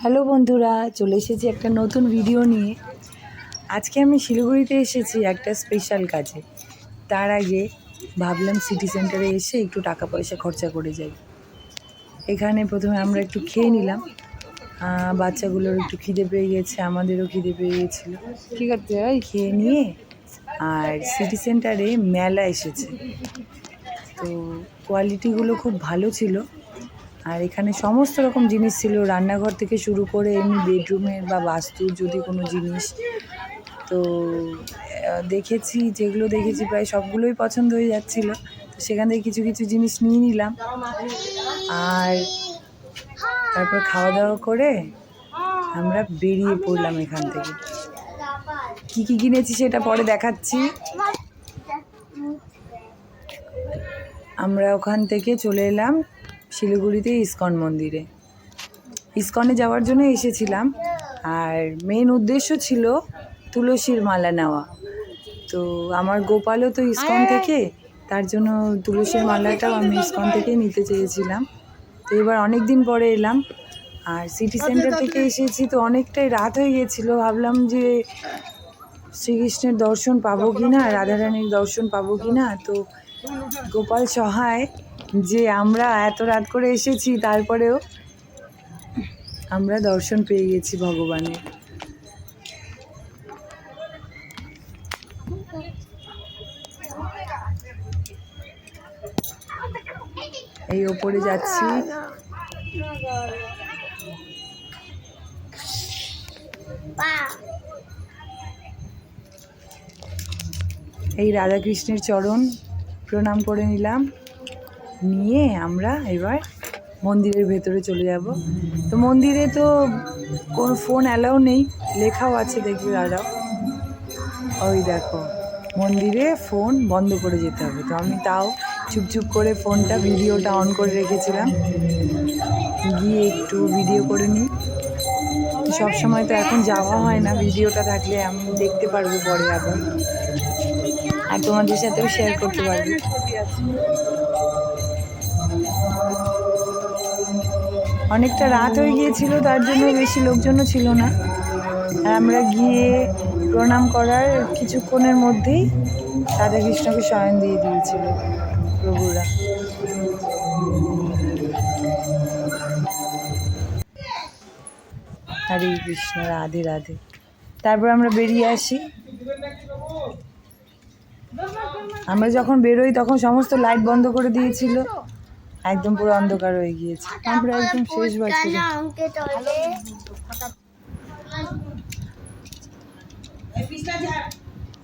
Hello বন্ধুরা, চলে এসেছি একটা নতুন ভিডিও নিয়ে। আজকে আমি শিলিগুড়িতে এসেছি একটা স্পেশাল কাজে। তার আগে ভাবলাম সিটি সেন্টারে এসে একটু টাকা পয়সা খরচা করে যাই। এখানে প্রথমে আমরা একটু খেয়ে নিলাম। বাচ্চাগুলোর একটু খিদে পেয়ে গেছে, আমাদেরও খিদে পেয়ে গেছিল। ঠিক আছে ওই খেয়ে নিয়ে আর সিটি সেন্টারে মেলা এসেছে। তো কোয়ালিটিগুলো খুব ভালো ছিল। আর এখানে সমস্ত রকম জিনিস ছিল, রান্নাঘর থেকে শুরু করে এমনি বেডরুমের বা বাস্তুর যদি কোনো জিনিস। তো দেখেছি, যেগুলো দেখেছি প্রায় সবগুলোই পছন্দ হয়ে যাচ্ছিল। তো সেখান থেকে কিছু কিছু জিনিস নিয়ে নিলাম। আর তারপর খাওয়া দাওয়া করে আমরা বেরিয়ে পড়লাম এখান থেকে। কি কি কিনেছি সেটা পরে দেখাচ্ছি। আমরা ওখান থেকে চলে এলাম শিলিগুড়িতে ইস্কন মন্দিরে। ইস্কনে যাওয়ার জন্য এসেছিলাম। আর মেন উদ্দেশ্য ছিল তুলসীর মালা নেওয়া। তো আমার গোপালও তো ইস্কন থেকে তার জন্য তুলসীর মালাটাও আমি ইস্কন থেকে নিতে চেয়েছিলাম। তো এবার অনেক দিন পরে এলাম। আর সিটি সেন্টার থেকে এসেছি তো অনেকটাই রাত হয়ে গেছিল। ভাবলাম যে শ্রীকৃষ্ণের দর্শন পাবো কি না রাধারানীর দর্শন পাবো কি না তো গোপাল সহায় যে আমরা এত রাত করে এসেছি, তারপরেও আমরা দর্শন পেয়ে গেছি ভগবানের এই ওপরে যাচ্ছি। এই রাধাকৃষ্ণের চরণ প্রণাম করে নিলাম। নিয়ে আমরা এবার মন্দিরের ভেতরে চলে যাব। তো মন্দিরে তো কোনো ফোন অ্যালাউ নেই, লেখাও আছে দেখবি দাদাও। ওই দেখো, মন্দিরে ফোন বন্ধ করে যেতে হবে। তো আমি তাও চুপচুপ করে ফোনটা ভিডিওটা অন করে রেখেছিলাম। গিয়ে একটু ভিডিও করে নিই। সব সময় তো এখন যাওয়া হয় না ভিডিওটা থাকলে আমি দেখতে পারব পরে আবার। আর তোমাদের সাথেও শেয়ার করতে পারব। অনেকটা রাত হয়ে গিয়েছিল, তার জন্য বেশি লোকজনও ছিল না। আর আমরা গিয়ে প্রণাম করার কিছুক্ষণের মধ্যেই রাধা কৃষ্ণকে শয়ন দিয়ে দিয়েছিল প্রভুরা। হরে কৃষ্ণ, রাধে রাধে। তারপর আমরা বেরিয়ে আসি। আমরা যখন বেরোই তখন সমস্ত লাইট বন্ধ করে দিয়েছিল। একদম পুরো অন্ধকার হয়ে গিয়েছে। আমরা একদম শেষ বছরে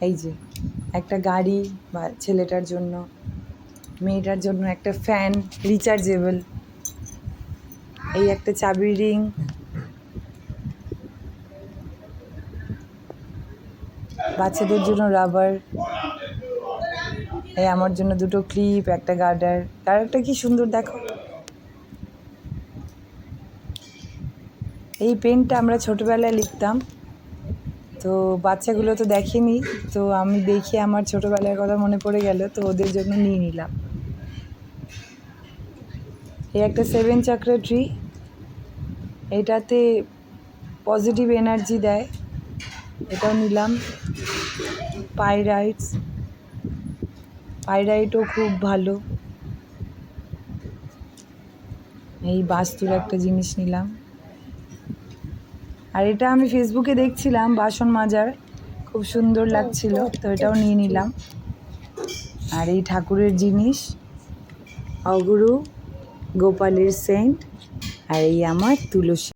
এই যে একটা গাড়ি বা ছেলেটার জন্য মেয়েটার জন্য একটা ফ্যান রিচার্জেবল এই একটা চাবির রিং বাচ্চাদের জন্য রাবার এই আমার জন্য দুটো ক্লিপ একটা গার্ডার গার্ডারটা কি সুন্দর, দেখো। এই পেনটা আমরা ছোটোবেলায় লিখতাম। তো বাচ্চাগুলো তো দেখেনি, তো আমি দেখে আমার ছোটোবেলার কথা মনে পড়ে গেল, তো ওদের জন্য নিয়ে নিলাম। এই একটা সেভেন চাকরা ট্রি এটাতে পজিটিভ এনার্জি দেয়। এটাও নিলাম। পাইরাইটস পাইরাইটও খুব ভালো। এই বাস্তুর একটা জিনিস নিলাম। আর এটা আমি ফেসবুকে দেখছিলাম, বাসন মাজার। খুব সুন্দর লাগছিল, তো এটাও নিয়ে নিলাম। আর এই ঠাকুরের জিনিস, অগুরু, গোপালের সেন্ট, আর এই আমার তুলসী।